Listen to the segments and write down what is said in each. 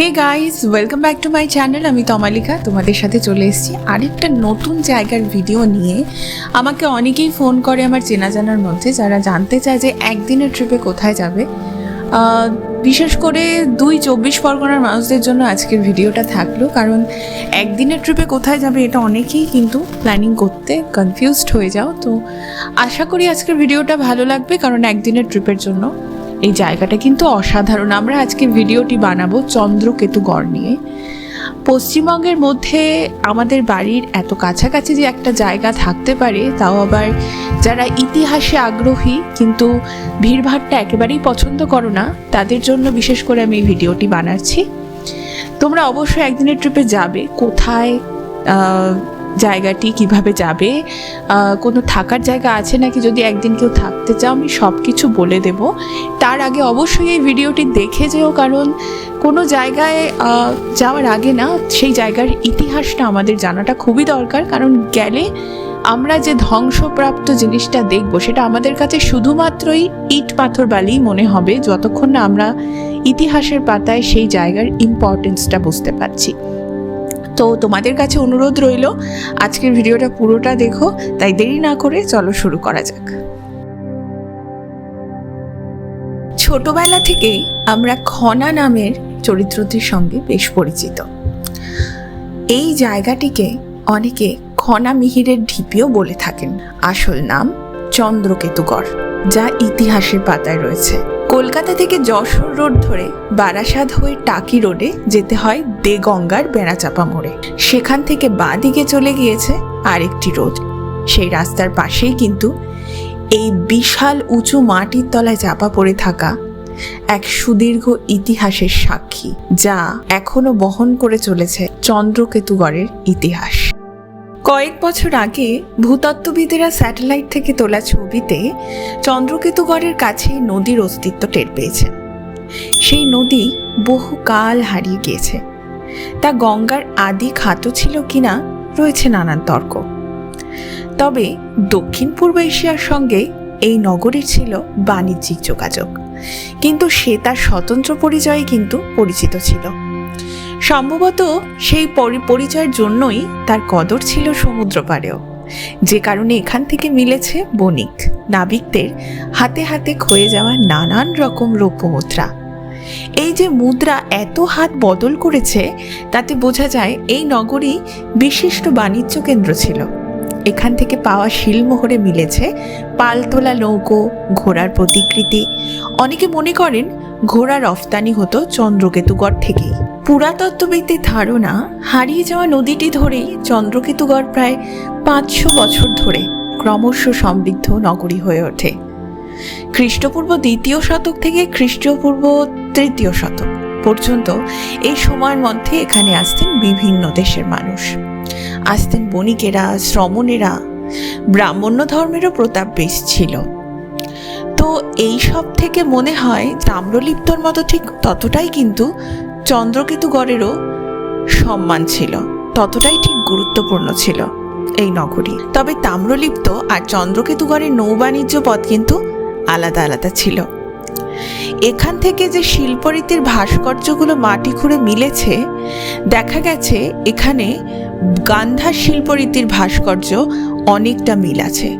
Hey guys welcome back to my channel আমি তমালিকা। তোমাদের সাথে চলে এসেছি আরেকটা নতুন জায়গার ভিডিও নিয়ে। আমাকে অনেকেই ফোন করে আমার চেনা জানার মধ্যে, যারা জানতে চায় যে একদিনের ট্রিপে কোথায় যাবে। বিশেষ করে দুই চব্বিশ পরগনার মানুষদের জন্য আজকের ভিডিওটা থাকল, কারণ একদিনের ট্রিপে কোথায় যাবে এটা অনেকেই কিন্তু প্ল্যানিং করতে কনফিউজড হয়ে যাও। তো আশা করি আজকের ভিডিওটা ভালো লাগবে, কারণ একদিনের ট্রিপের জন্য। এই জায়গাটা কিন্তু অসাধারণ। আমরা আজকে ভিডিওটি বানাবো চন্দ্রকেতুগড় নিয়ে। পশ্চিমবঙ্গের মধ্যে আমাদের বাড়ির এত কাছাকাছি যে একটা জায়গা থাকতে পারে, তাও আবার যারা ইতিহাসে আগ্রহী কিন্তু ভিড়ভাড়টা একেবারেই পছন্দ করো না, তাদের জন্য বিশেষ করে আমি এই ভিডিওটি বানাচ্ছি। তোমরা অবশ্যই একদিনের ট্রিপে যাবে। কোথায় জায়গাটি কীভাবে যাবে? কোনো থাকার জায়গা আছে নাকি? যদি একদিন কেউ থাকতে চাও, আমি সব কিছু বলে দেব। তার আগে অবশ্যই এই ভিডিওটি দেখে যেও, কারণ কোনো জায়গায় যাওয়ার আগে না, সেই জায়গার ইতিহাসটা আমাদের জানাটা খুবই দরকার। কারণ গেলে আমরা যে ধ্বংসপ্রাপ্ত জিনিসটা দেখব, সেটা আমাদের কাছে শুধুমাত্রই ইট পাথর বালি মনে হবে। যতক্ষণ না আমরা ইতিহাসের পাতায় সেই জায়গার ইম্পর্টেন্সটা বুঝতে পারছি। তো তোমাদের কাছে অনুরোধ রইল, আজকের ভিডিওটা পুরোটা দেখো, তাই দেরি না করে চলো শুরু করা যাক। ছোটবেলা থেকেই আমরা খনা নামের চরিত্রটির সঙ্গে বেশ পরিচিত। এই জায়গাটিকে অনেকে খনা মিহিরের ঢিপিও বলে থাকেন। আসল নাম চন্দ্রকেতুগড়, যা ইতিহাসের পাতায় রয়েছে। কলকাতা থেকে যশোর রোড ধরে বারাসাত হয়ে টাকি রোডে যেতে হয় দেগঙ্গার বেড়াচাপা মোড়ে। সেখান থেকে বাঁ দিকে চলে গিয়েছে আরেকটি রোড। সেই রাস্তার পাশেই কিন্তু এই বিশাল উঁচু মাটির তলায় চাপা পড়ে থাকা এক সুদীর্ঘ ইতিহাসের সাক্ষী, যা এখনও বহন করে চলেছে চন্দ্রকেতুগড়ের ইতিহাস। কয়েক বছর আগে ভূতত্ত্ববিদেরা স্যাটেলাইট থেকে তোলা ছবিতে চন্দ্রকেতুগড়ের কাছে নদীর অস্তিত্ব টের পেয়েছেন সেই নদী বহুকাল হারিয়ে গিয়েছে। তা গঙ্গার আদি খাতো ছিল কিনা রয়েছে নানান তর্ক। তবে দক্ষিণ পূর্ব এশিয়ার সঙ্গে এই নগরীর ছিল বাণিজ্যিক যোগাযোগ। কিন্তু সে তার স্বতন্ত্র পরিচয়ে কিন্তু পরিচিত ছিল। সম্ভবত সেই পরি- পরিচয়ের জন্যই তার কদর ছিল সমুদ্র পাড়েও যে কারণে এখান থেকে মিলেছে বণিক, নাবিকদের হাতে হাতে ক্ষয়ে যাওয়া নানান রকম রৌপ্য মুদ্রা। এই যে মুদ্রা এত হাত বদল করেছে, তাতে বোঝা যায় এই নগরী বিশিষ্ট বাণিজ্য কেন্দ্র ছিল। এখান থেকে পাওয়া শিলমোহরে মিলেছে পালতোলা নৌকো, ঘোড়ার প্রতিকৃতি। অনেকে মনে করেন ঘোড়া রফতানি হতো চন্দ্রকেতুগড় থেকেই। পুরাতত্ত্ববিদদের ধারণা হারিয়ে যাওয়া নদীটি ধরেই চন্দ্রকেতুগড় প্রায় পাঁচশো বছর ধরে ক্রমশ সমৃদ্ধ নগরী হয়ে ওঠে। খ্রিস্টপূর্ব দ্বিতীয় শতক থেকে খ্রিস্টপূর্ব তৃতীয় শতক পর্যন্ত এই সময়ের মধ্যে এখানে আসতেন বিভিন্ন দেশের মানুষ। আসতেন বণিকেরা, শ্রমণেরা, ব্রাহ্মণ্য ধর্মেরও প্রতাপ বেশ ছিল। তো এই সব থেকে মনে হয় তাম্রলিপ্তর মতো ঠিক ততটাই কিন্তু চন্দ্রকেতুগড়েরও সম্মান ছিল, ততটাই ঠিক গুরুত্বপূর্ণ ছিল এই নগরী। তবে তাম্রলিপ্ত আর চন্দ্রকেতুগড়ের নৌবাণিজ্য পথ কিন্তু আলাদা আলাদা ছিল। এখান থেকে যে শিল্পরীতির ভাস্কর্যগুলো মাটি খুঁড়ে মিলেছে, দেখা গেছে এখানে গান্ধার শিল্পরীতির ভাস্কর্য অনেকটা মিল আছে।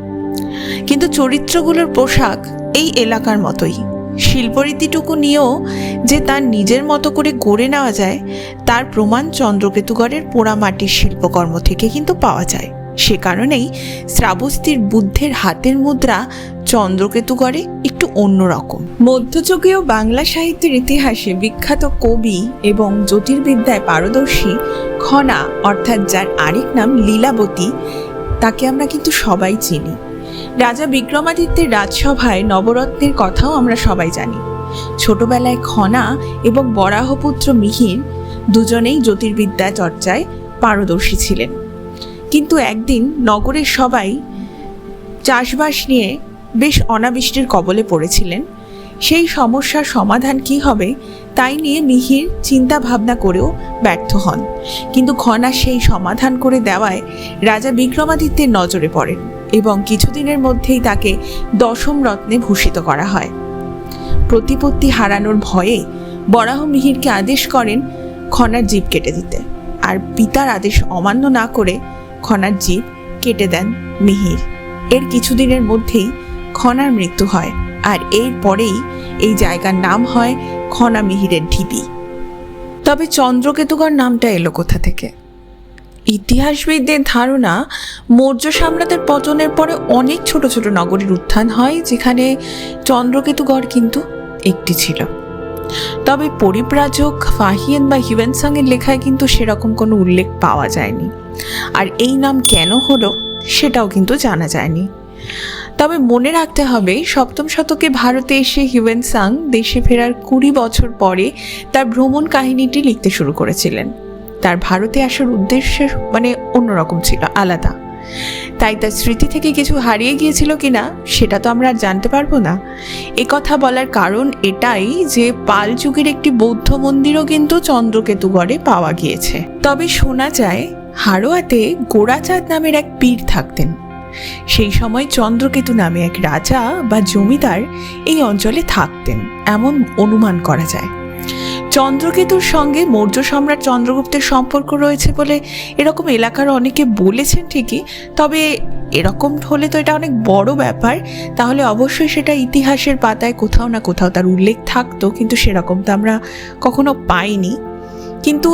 কিন্তু চরিত্রগুলোর পোশাক এই এলাকার মতোই। শিল্পরীতিটুকু নিয়েও যে তার নিজের মতো করে গড়ে নেওয়া যায়, তার প্রমাণ চন্দ্রকেতুগড়ের পোড়ামাটির শিল্পকর্ম থেকে কিন্তু পাওয়া যায়। সে কারণেই শ্রাবস্তির বুদ্ধের হাতের মুদ্রা চন্দ্রকেতুগড়ে একটু অন্যরকম। মধ্যযুগীয় বাংলা সাহিত্যের ইতিহাসে বিখ্যাত কবি এবং জ্যোতির্বিদ্যায় পারদর্শী খনা, অর্থাৎ যার আরেক নাম লীলাবতী, তাকে আমরা কিন্তু সবাই চিনি। রাজা বিক্রমাদিত্যের রাজসভায় নবরত্নের কথাও আমরা সবাই জানি। ছোটবেলায় খনা এবং বরাহপুত্র মিহির দুজনেই জ্যোতির্বিদ্যা চর্চায় পারদর্শী ছিলেন। কিন্তু একদিন নগরের সবাই চাষবাস নিয়ে বেশ অনাবৃষ্টির কবলে পড়েছিলেন। সেই সমস্যার সমাধান কি হবে তাই নিয়ে মিহির চিন্তা ভাবনা করেও ব্যর্থ হন। কিন্তু খনা সেই সমাধান করে দেওয়ায় রাজা বিক্রমাদিত্যের নজরে পড়েন এবং কিছুদিনের মধ্যেই তাকে দশম রত্নে ভূষিত করা হয়। প্রতিপত্তি হারানোর ভয়ে বরাহ মিহিরকে আদেশ করেন খনার জীব কেটে দিতে। আর পিতার আদেশ অমান্য না করে খনার জীব কেটে দেন মিহির। এর কিছুদিনের মধ্যেই খনার মৃত্যু হয়, আর এর পরেই এই জায়গার নাম হয় খনা মিহিরের ঢিবি। তবে চন্দ্রকেতুগড় নামটা এলো কোথা থেকে? ইতিহাসবিদদের ধারণা, মৌর্য সাম্রাজ্যের পতনের পরে অনেক ছোট ছোট নগরীর উত্থান হয়, যেখানে চন্দ্রকেতুগড় কিন্তু একটি ছিল। তবে পরিব্রাজক ফাহিয়েন বা হিউয়েনসাংয়ের লেখায় কিন্তু সেরকম কোনো উল্লেখ পাওয়া যায়নি। আর এই নাম কেন হলো সেটাও কিন্তু জানা যায়নি। তবে মনে রাখতে হবে, সপ্তম শতকে ভারতে এসে হিউয়েনসাং দেশে ফেরার কুড়ি বছর পরে তার ভ্রমণ কাহিনীটি লিখতে শুরু করেছিলেন। তার ভারতে আসার উদ্দেশ্য মানে অন্যরকম ছিল, আলাদা। তাই তার স্মৃতি থেকে কিছু হারিয়ে গিয়েছিল কিনা, সেটা তো আমরা আর জানতে পারব না। এ কথা বলার কারণ এটাই যে পাল যুগের একটি বৌদ্ধ মন্দিরও কিন্তু চন্দ্রকেতুগড়ে পাওয়া গিয়েছে। তবে শোনা যায় হাড়োয়াতে গোড়াচাঁদ নামের এক পীর থাকতেন। সেই সময় চন্দ্রকেতু নামে এক রাজা বা জমিদার এই অঞ্চলে থাকতেন, এমন অনুমান করা যায়। চন্দ্রকেতুর সঙ্গে মৌর্য সম্রাট চন্দ্রগুপ্তের সম্পর্ক রয়েছে বলে এরকম এলাকার অনেকে বলেছেন ঠিকই, তবে এরকম হলে তো এটা অনেক বড় ব্যাপার। তাহলে অবশ্যই সেটা ইতিহাসের পাতায় কোথাও না কোথাও তার উল্লেখ থাকতো, কিন্তু সেরকম তো আমরা কখনো পাইনি। কিন্তু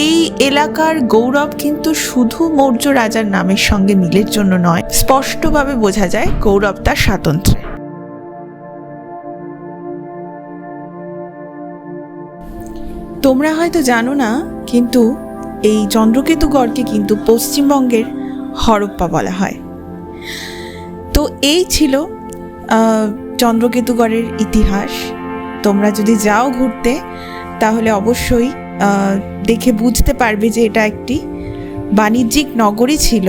এই এলাকার গৌরব কিন্তু শুধু মৌর্য রাজার নামের সঙ্গে মিলের জন্য নয়, স্পষ্টভাবে বোঝা যায় গৌরব তার স্বাতন্ত্র্যে তোমরা হয়তো জানো না, কিন্তু এই চন্দ্রকেতুগড়কে কিন্তু পশ্চিমবঙ্গের হরপ্পা বলা হয়। তো এই ছিল চন্দ্রকেতুগড়ের ইতিহাস। তোমরা যদি যাও ঘুরতে, তাহলে অবশ্যই দেখে বুঝতে পারবে যে এটা একটি বাণিজ্যিক নগরী ছিল।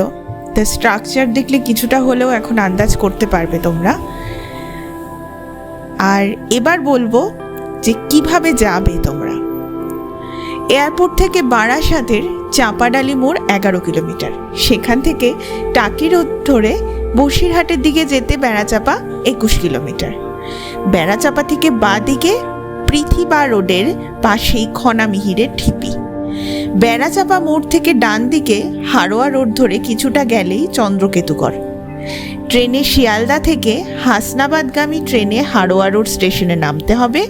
তার স্ট্রাকচার দেখলে কিছুটা হলেও এখন আন্দাজ করতে পারবে তোমরা। আর এবার বলব যে কীভাবে যাবে তোমরা। এয়ারপোর্ট থেকে বারাসাতের চাঁপাডালি মোড় এগারো কিলোমিটার। সেখান থেকে টাকি রোড ধরে বসিরহাটের দিকে যেতে বেড়াচাপা একুশ কিলোমিটার। বেড়াচাপা থেকে বাঁ দিকে পৃথিবা রোডের পাশেই খনামিহিরের ঠিপি। বেড়াচাপা মোড় থেকে ডান দিকে হারোয়া রোড ধরে কিছুটা গেলেই চন্দ্রকেতুগড় ট্রেনে শিয়ালদা থেকে হাসনাবাদগামী ট্রেনে হারোয়া রোড স্টেশনে নামতে হবে।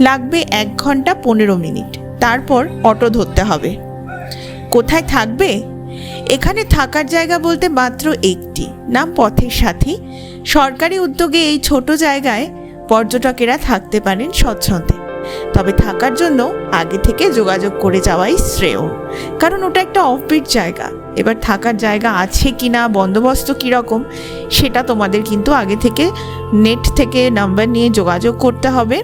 লাগবে এক ঘণ্টা পনেরো মিনিট। তারপর অটো ধরতে হবে। কোথায় থাকবে? এখানে থাকার জায়গা বলতে মাত্র একটি। নাম পথের সাথী। সরকারি উদ্যোগে এই ছোট জায়গায় পর্যটকেরা থাকতে পারেন স্বচ্ছন্দে। তবে থাকার জন্য আগে থেকে যোগাযোগ করে যাওয়াই শ্রেয়। কারণ ওটা একটা অফবিট জায়গা। এবার থাকার জায়গা আছে কি না বন্দোবস্ত কীরকম, সেটা তোমাদের কিন্তু আগে থেকে নেট থেকে নাম্বার নিয়ে যোগাযোগ করতে হবে।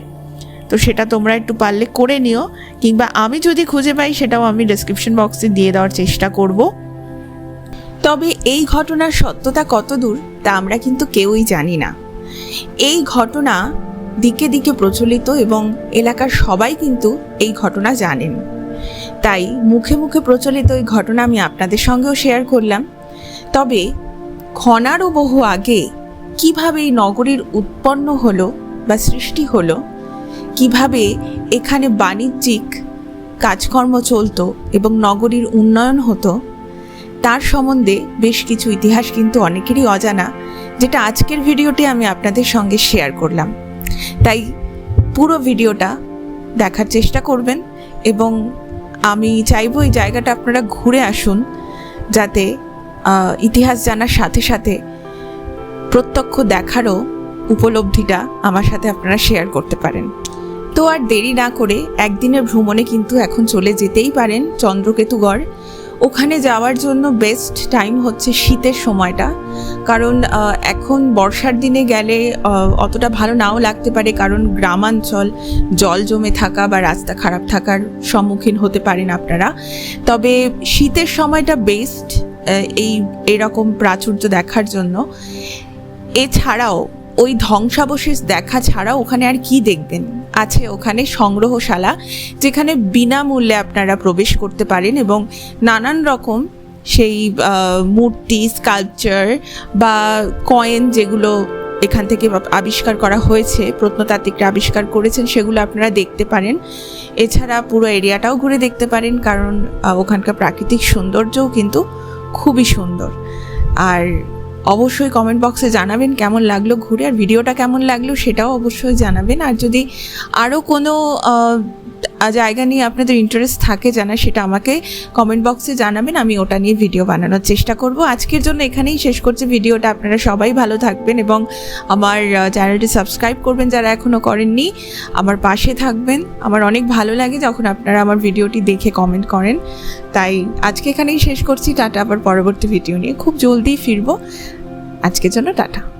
তো সেটা তোমরা একটু পারলে করে নিও, কিংবা আমি যদি খুঁজে পাই সেটাও আমি ডেসক্রিপশন বক্সে দিয়ে দেওয়ার চেষ্টা করব। তবে এই ঘটনার সত্যতা কতদূর তা আমরা কিন্তু কেউই জানি না। এই ঘটনা দিকে দিকে প্রচলিত এবং এলাকার সবাই কিন্তু এই ঘটনা জানেন। তাই মুখে মুখে প্রচলিত এই ঘটনা আমি আপনাদের সঙ্গেও শেয়ার করলাম। তবে খনারও বহু আগে কীভাবে এই নগরীর উৎপন্ন হলো বা সৃষ্টি হলো কীভাবে এখানে বাণিজ্যিক কাজকর্ম চলতো এবং নগরীর উন্নয়ন হতো, তার সম্বন্ধে বেশ কিছু ইতিহাস কিন্তু অনেকেরই অজানা, যেটা আজকের ভিডিওটি আমি আপনাদের সঙ্গে শেয়ার করলাম। তাই পুরো ভিডিওটা দেখার চেষ্টা করবেন এবং আমি চাইব এই জায়গাটা আপনারা ঘুরে আসুন, যাতে ইতিহাস জানার সাথে সাথে প্রত্যক্ষ দেখারও উপলব্ধিটা আমার সাথে আপনারা শেয়ার করতে পারেন। তো আর দেরি না করে একদিনের ভ্রমণে কিন্তু এখন চলে যেতেই পারেন চন্দ্রকেতুগড়। ওখানে যাওয়ার জন্য বেস্ট টাইম হচ্ছে শীতের সময়টা। কারণ এখন বর্ষার দিনে গেলে অতটা ভালো নাও লাগতে পারে কারণ গ্রামাঞ্চল, জল জমে থাকা বা রাস্তা খারাপ থাকার সম্মুখীন হতে পারেন আপনারা। তবে শীতের সময়টা বেস্ট এই, এরকম প্রাচুর্য দেখার জন্য। এছাড়াও ওই ধ্বংসাবশেষ দেখা ছাড়াও ওখানে আর কি দেখবেন? আছে ওখানে সংগ্রহশালা যেখানে বিনামূল্যে আপনারা প্রবেশ করতে পারেন এবং নানান রকম সেই মূর্তি স্কাল্পচার বা কয়েন যেগুলো এখান থেকে আবিষ্কার করা হয়েছে, প্রত্নতাত্ত্বিকরা আবিষ্কার করেছেন সেগুলো আপনারা দেখতে পারেন। এছাড়া পুরো এরিয়াটাও ঘুরে দেখতে পারেন কারণ ওখানকার প্রাকৃতিক সৌন্দর্যও কিন্তু খুবই সুন্দর। আর অবশ্যই কমেন্ট বক্সে জানাবেন কেমন লাগল ঘুরে আর ভিডিওটা কেমন লাগল সেটাও অবশ্যই জানাবেন। আর যদি আরও কোনো জায়গা নিয়ে আপনাদের ইন্টারেস্ট থাকে জানা, সেটা আমাকে কমেন্ট বক্সে জানাবেন, আমি ওটা নিয়ে ভিডিও বানানোর চেষ্টা করব। আজকের জন্য এখানেই শেষ করছি ভিডিওটা, আপনারা সবাই ভালো থাকবেন এবং আমার চ্যানেলটি সাবস্ক্রাইব করবেন যারা এখনও করেননি, আমার পাশে থাকবেন। আমার অনেক ভালো লাগে যখন আপনারা আমার ভিডিওটি দেখে কমেন্ট করেন। তাই আজকে এখানেই শেষ করছি, টাটা, আবার পরবর্তী ভিডিও নিয়ে। খুব জলদি ফিরবো। আজকের জন্য টাটা।